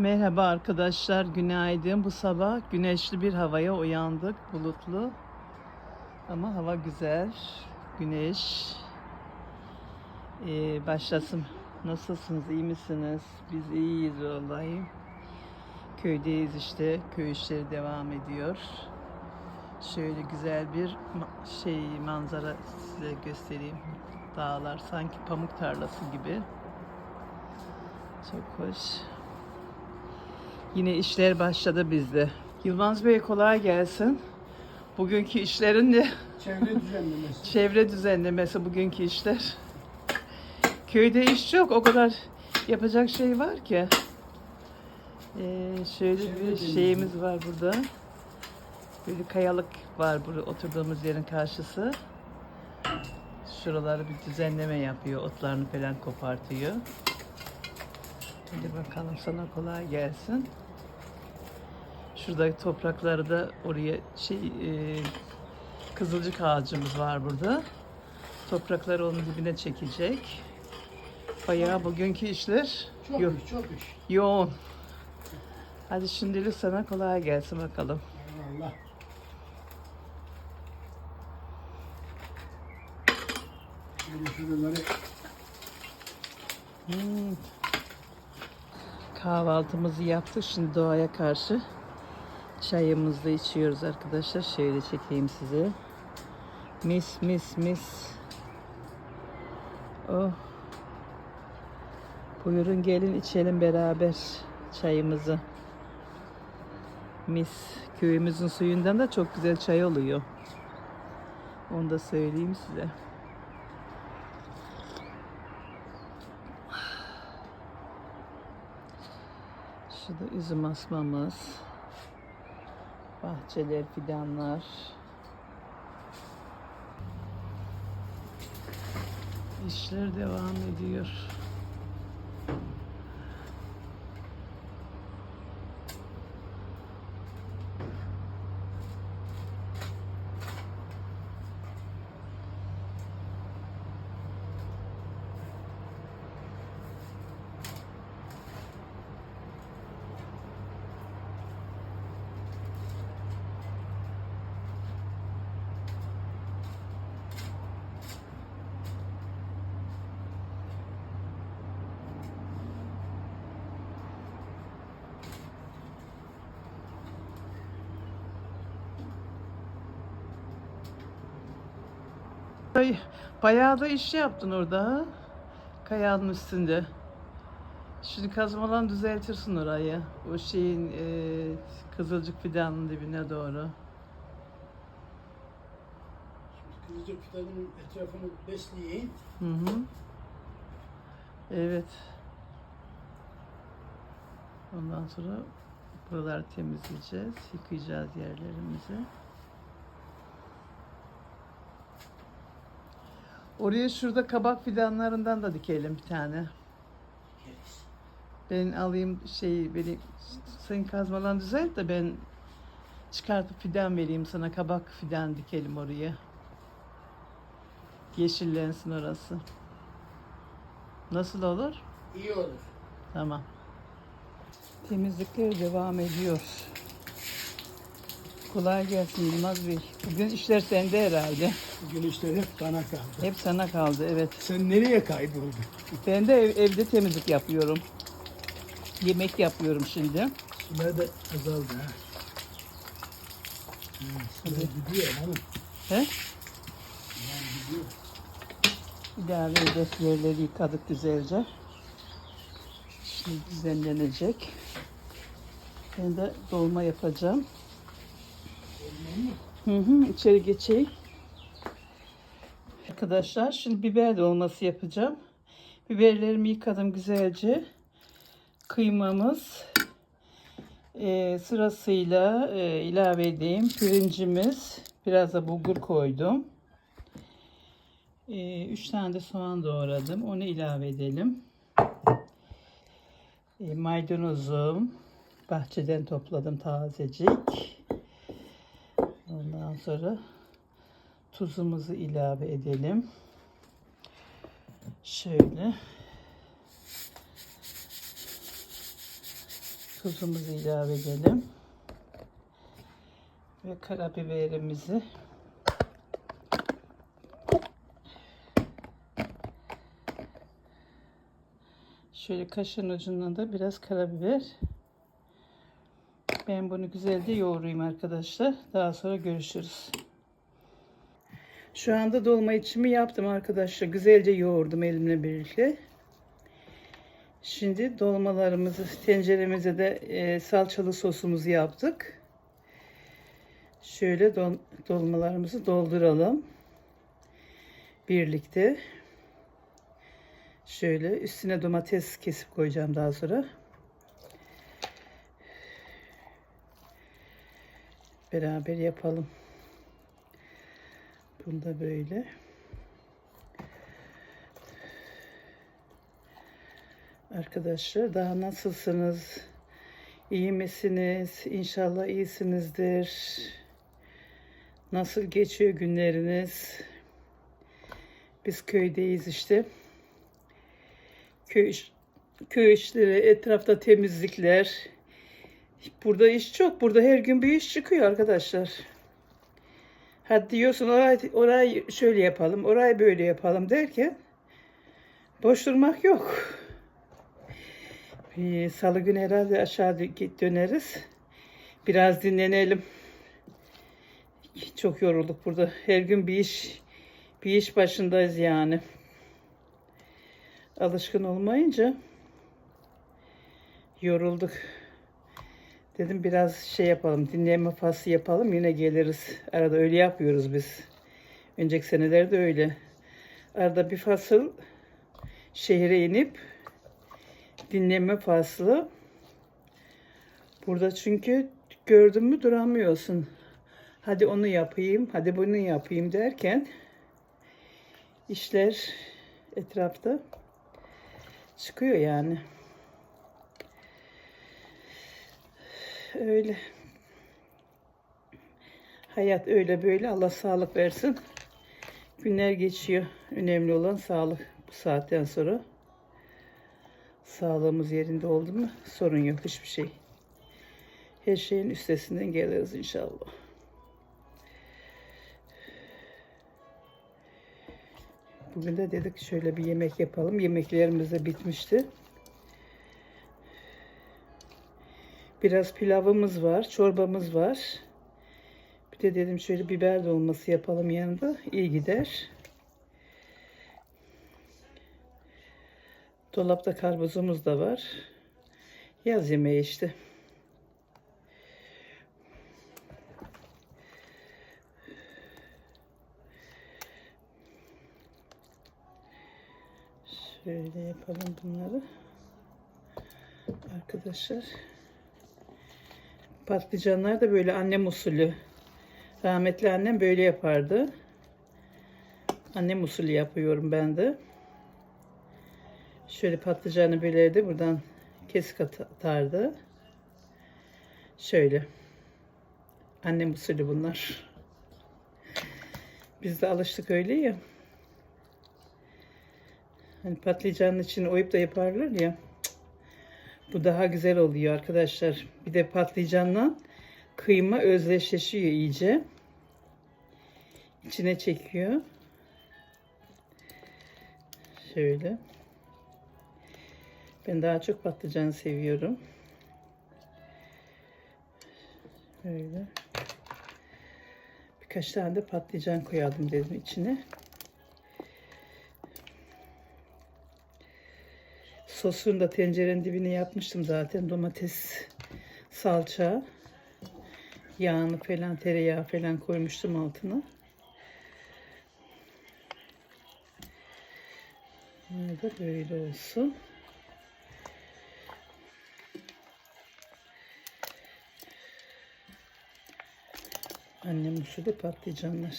Merhaba arkadaşlar, günaydın. Bu sabah güneşli bir havaya uyandık, bulutlu. Ama hava güzel, güneş. Ee, başlasın. Nasılsınız, iyi misiniz? Biz iyiyiz vallahi. Köydeyiz işte, köy işleri devam ediyor. Şöyle güzel bir şey manzara size göstereyim. Dağlar sanki pamuk tarlası gibi. Çok hoş. Yine işler başladı bizde. Yılmaz Bey kolay gelsin. Bugünkü işlerin ne? Çevre düzenlemesi. Çevre düzenlemesi bugünkü işler. Köyde iş çok. O kadar yapacak şey var ki. Ee, şöyle Çevre bir şeyimiz var burada. Böyle kayalık var burada oturduğumuz yerin karşısı. Şuraları bir düzenleme yapıyor. Otlarını falan kopartıyor. Hadi bakalım sana kolay gelsin. Şuradaki toprakları da oraya şey e, kızılcık ağacımız var burada. Toprakları onun dibine çekecek. Bayağı bugünkü işler Çok yo- iş, çok iş. yoğun. Hadi şimdilik sana kolay gelsin bakalım. Allah. Şimdi şuraları Hmm. Kahvaltımızı yaptık. Şimdi doğaya karşı çayımızı da içiyoruz arkadaşlar. Şöyle çekeyim size. Mis mis mis. Oh. Buyurun gelin içelim beraber çayımızı. Mis. Köyümüzün suyundan da çok güzel çay oluyor. Onu da söyleyeyim size. Şurada üzüm asmamız. Bahçeler, fidanlar. İşler devam ediyor. Ay, Bayağı da iş yaptın orada ha? Kayanın üstünde. Şimdi kazmalan düzeltirsin orayı. O şeyin e, kızılcık fidanın dibine doğru. kızılcık fidanın etrafını besleyeyim. Hı hı. Evet. Ondan sonra buraları temizleyeceğiz. Yıkayacağız yerlerimizi. Oraya şurada kabak fidanlarından da dikelim bir tane. Ben alayım şey beni sen kazmalan düzelt de ben çıkartıp fidan vereyim sana kabak fidan dikelim oraya. Yeşillensin orası. Nasıl olur? İyi olur. Tamam. Temizlikler devam ediyor. Kolay gelsin Yılmaz Bey. Bugün işler sende herhalde. Bugün işler hep bana kaldı. Hep sana kaldı evet. Sen nereye kayboldun? Ben de ev- evde temizlik yapıyorum. Yemek yapıyorum şimdi. Sular da azaldı ha. Hmm, gidiyor hanım. He? Sular gidiyor. İlave hedef yerleri yıkadık güzelce. Şimdi düzenlenecek. Ben de dolma yapacağım. Hı hı, içeri geçeyim. Arkadaşlar şimdi biber dolması yapacağım. Biberlerimi yıkadım güzelce. Kıymamız e, sırasıyla e, ilave edeyim. Pirincimiz biraz da bulgur koydum. E, üç tane de soğan doğradım. Onu ilave edelim. E, maydanozum bahçeden topladım tazecik. Ondan sonra tuzumuzu ilave edelim. Şöyle. Tuzumuzu ilave edelim. Ve karabiberimizi Şöyle kaşın ucundan da biraz karabiber. Ben bunu güzelce yoğurayım arkadaşlar. Daha sonra görüşürüz. Şu anda dolma içimi yaptım arkadaşlar. Güzelce yoğurdum elimle birlikte. Şimdi dolmalarımızı tenceremize de e, salçalı sosumuzu yaptık. Şöyle don, dolmalarımızı dolduralım. Birlikte. Şöyle üstüne domates kesip koyacağım daha sonra. Beraber yapalım. Bunu böyle. Arkadaşlar daha nasılsınız? İyi misiniz? İnşallah iyisinizdir. Nasıl geçiyor günleriniz? Biz köydeyiz işte. Köy, köy işleri, etrafta temizlikler. Burada iş çok. Burada her gün bir iş çıkıyor arkadaşlar. Hadi diyorsun orayı, orayı şöyle yapalım, orayı böyle yapalım derken boş durmak yok. Bir salı günü herhalde aşağı dö- döneriz. Biraz dinlenelim. Çok yorulduk burada. Her gün bir iş bir iş başındayız yani. Alışkın olmayınca yorulduk. Dedim biraz şey yapalım, dinlenme faslı yapalım yine geliriz. Arada öyle yapıyoruz biz. Önceki senelerde öyle. Arada bir fasıl şehre inip dinlenme faslı. Burada çünkü gördün mü duramıyorsun. Hadi onu yapayım, hadi bunu yapayım derken işler etrafta çıkıyor yani. Öyle. Hayat öyle böyle. Allah sağlık versin. Günler geçiyor. Önemli olan sağlık bu saatten sonra. Sağlığımız yerinde oldu mu sorun yok hiçbir şey. Her şeyin üstesinden geliriz inşallah. Bugün de dedik şöyle bir yemek yapalım. Yemeklerimiz de bitmişti. Biraz pilavımız var, çorbamız var. Bir de dedim şöyle biber dolması yapalım yanında. İyi gider. Dolapta karpuzumuz da var. Yaz yemeği işte. Şöyle yapalım bunları. Arkadaşlar. Patlıcanlar da böyle annem usulü. Rahmetli annem böyle yapardı. Annem usulü yapıyorum ben de. Şöyle patlıcanı bölerdi. Buradan kesik at- atardı. Şöyle. Annem usulü bunlar. Biz de alıştık öyle ya. Hani patlıcanın içine oyup da yaparlar ya. Bu daha güzel oluyor arkadaşlar. Bir de patlıcanla kıyma özdeşleşiyor iyice. İçine çekiyor. Şöyle. Ben daha çok patlıcan seviyorum. Böyle. Birkaç tane de patlıcan koyalım dedim içine. Sosunu da tencerenin dibine yapmıştım zaten. Domates, salça, yağını falan, tereyağı falan koymuştum altına. Bunu da böyle olsun. Annem usulü patlıcanlar.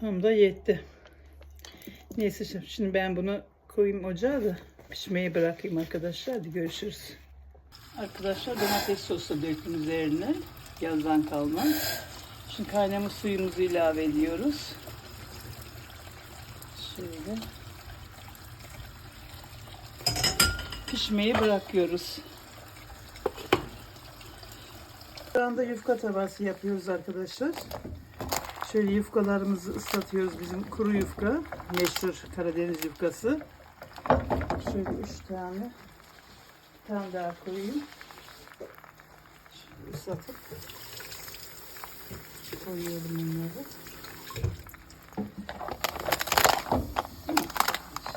Tam da yetti. Neyse şimdi- ben bunu koyayım ocağa da pişmeyi bırakayım arkadaşlar. Hadi görüşürüz. Arkadaşlar domates sosu döktüm üzerine. Yazdan kalma. Şimdi kaynamış suyumuzu ilave ediyoruz. Şöyle. Pişmeyi bırakıyoruz. Şu anda yufka tavası yapıyoruz arkadaşlar. Şöyle yufkalarımızı ıslatıyoruz. Bizim kuru yufka. Meşhur Karadeniz yufkası. Şöyle üç tane. Bir tane daha koyayım. Şöyle ıslatıp koyuyorum bunları.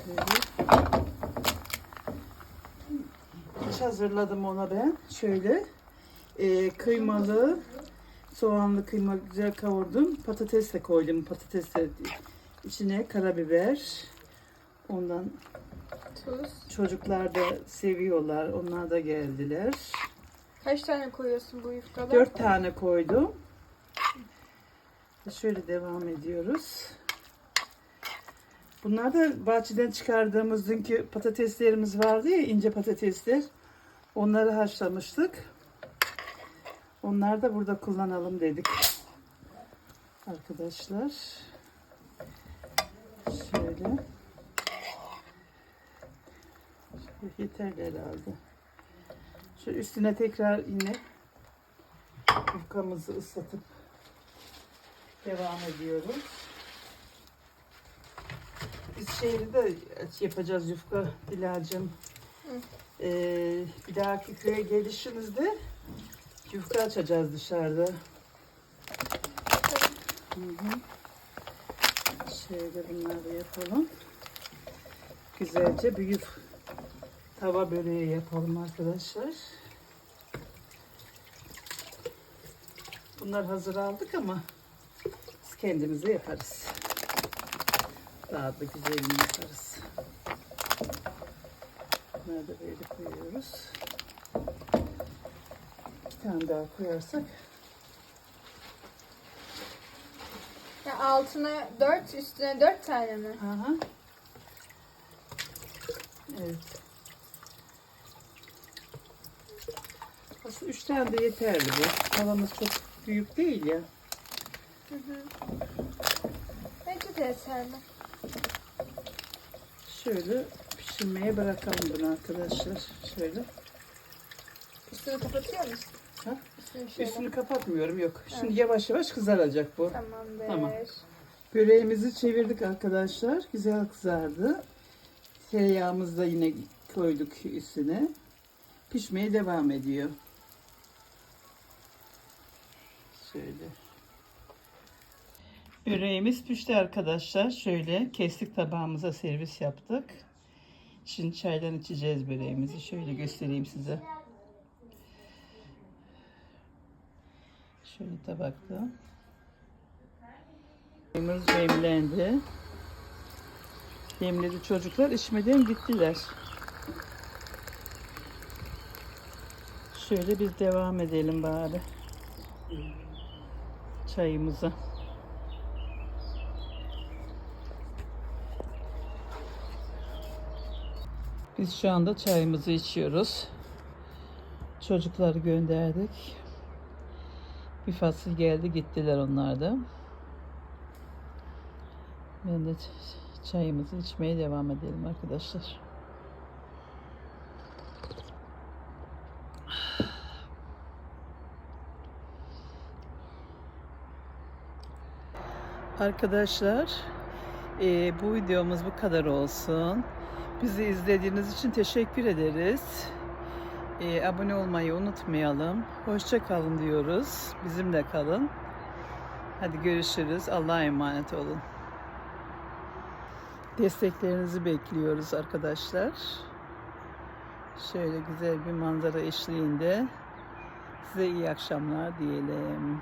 Şöyle. İç hazırladım ona ben. Şöyle e, kıymalı, soğanlı kıyma güzel kavurdum. Patates de koydum. Patates de içine karabiber. Ondan Tuz. çocuklar da seviyorlar. Onlar da geldiler. Kaç tane koyuyorsun bu yufkada? Dört tane koydum. Şöyle devam ediyoruz. Bunlar da bahçeden çıkardığımız dünkü patateslerimiz vardı ya ince patatesler. Onları haşlamıştık. Onları da burada kullanalım dedik. Arkadaşlar. Şöyle. Şöyle yeterli herhalde. Şu üstüne tekrar yine yufkamızı ıslatıp devam ediyoruz. Biz şeyi de yapacağız yufka Dilara'cığım. Ee, bir dahaki köye gelişimizde yufka açacağız dışarıda. Şöyle bunları yapalım. Güzelce bir yuf tava böreği yapalım arkadaşlar. Bunlar hazır aldık ama biz kendimize yaparız. Daha da güzelini yaparız. Bunları da böyle koyuyoruz. Tane daha koyarsak Ya altına 4, üstüne 4 tane mi? Aha. Evet. Aslında üç tane de yeterli bu. Tavamız çok büyük değil ya. Bence de yeterli. Şöyle pişirmeye bırakalım bunu arkadaşlar. Şöyle. Üstünü kapatıyor musun? Ha? Üstünü şöyle. Üstünü kapatmıyorum yok. Şimdi yavaş yavaş kızaracak bu. Tamamdır. Tamam. Böreğimizi çevirdik arkadaşlar. Güzel kızardı. Tereyağımızı da yine koyduk üstüne. Pişmeye devam ediyor. Şöyle. Böreğimiz pişti arkadaşlar. Şöyle kestik tabağımıza servis yaptık. Şimdi çaydan içeceğiz böreğimizi. Şöyle göstereyim size. Şöyle tabakta. Çayımız demlendi. Demledi çocuklar içmeden gittiler. Şöyle biz devam edelim bari. Çayımıza. Biz şu anda çayımızı içiyoruz. Çocukları gönderdik. Bir fasıl geldi gittiler onlar da. Ben de çayımızı içmeye devam edelim arkadaşlar. Arkadaşlar eee, bu videomuz bu kadar olsun. Bizi izlediğiniz için teşekkür ederiz. Eee, abone olmayı unutmayalım. Hoşça kalın diyoruz. Bizimle kalın. Hadi görüşürüz. Allah'a emanet olun. Desteklerinizi bekliyoruz arkadaşlar. Şöyle güzel bir manzara eşliğinde size iyi akşamlar diyelim.